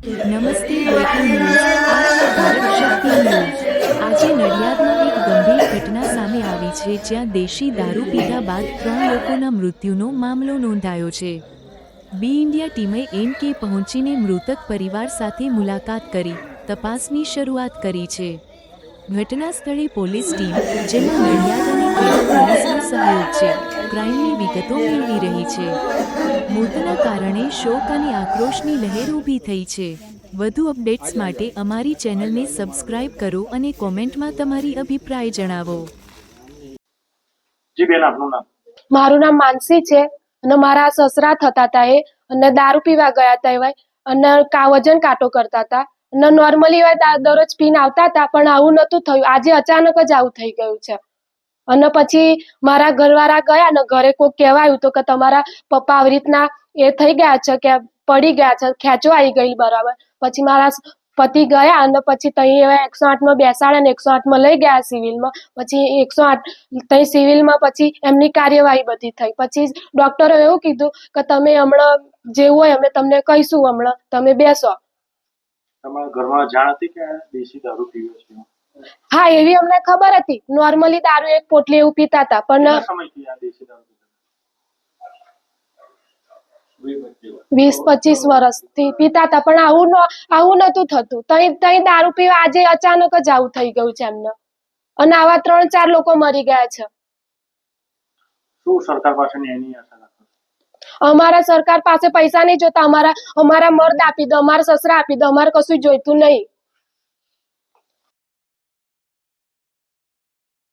નમસ્તે આજે નડિયાદમાં એક ગંભીર ઘટના સામે આવી છે, જ્યાં દેશી દારૂ પીધા બાદ ત્રણ લોકોના મૃત્યુનો મામલો નોંધાયો છે. બી ઇન્ડિયા ટીમે એન કે પહોંચીને મૃતક પરિવાર સાથે મુલાકાત કરી, તપાસની શરૂઆત કરી છે. ઘટના સ્થળે પોલીસ ટીમ જેમાં નડિયાદ અને પોલીસનો સહયોગ છે ક્રાઇમની વિગતો મેળવી રહી છે. મોતના કારણે શોક અને આક્રોશની લહેર ઊભી થઈ છે. વધુ અપડેટ્સ માટે અમારી ચેનલને સબસ્ક્રાઇબ કરો અને કોમેન્ટમાં તમારી અભિપ્રાય જણાવો. જી બેન આપનું નામ? મારું નામ માનસી છે અને મારા સસરા થતા હતા એ અને દારૂ પીવા ગયા હતા એવાય અને કા વજન કાંટો કરતા હતા અને નોર્મલી હોય દરરોજ પીન આવતા હતા, પણ આવું નતું થયું. આજે અચાનક જ આવું થઈ ગયું છે. અને પછી મારા ઘરવાળા ગયા ને ઘરે કોઈ કહેવાયું તો કે તમારા પપ્પા આવી રીતના એ થઈ ગયા છે કે પડી ગયા છે ખેંચો આવી ગઈ બરાબર. પછી મારા પતિ ગયા અને પછી તઈ એવા એકસો આઠમાં બેસાડ્યા ને એકસો આઠમાં લઈ ગયા સિવિલમાં પછી એકસો આઠ, તઈ સિવિલમાં પછી એમની કાર્યવાહી બધી થઈ. પછી ડોક્ટરે એવું કીધું કે તમે હમણાં જેવું હોય અમે તમને કહીશું હમણાં. તમે બેસો. તમારા ઘરમાં જાણ હતી કે દેશી દારૂ પીવે છે? હા એવી અમને ખબર હતી. નોર્મલી દારૂ એક પોટલી એવું પીતા હતા પણ કેટલા આ દેશી દારૂ વીસ પચીસ વર્ષથી પીતા હતા પણ આવું આવું નતું થતું. તઈ તઈ દારૂ પીવા આજે અચાનક જ આવું થઈ ગયું છે એમને. અને આવા ત્રણ ચાર લોકો મરી ગયા છે. શું સરકાર પાસે એની આશા? અમારા સરકાર પાસે પૈસા નહીં જોતા, અમારા અમારા મર્દ આપી દો, અમારા સસરા આપી દો, અમારે કશું જોઈતું નહીં.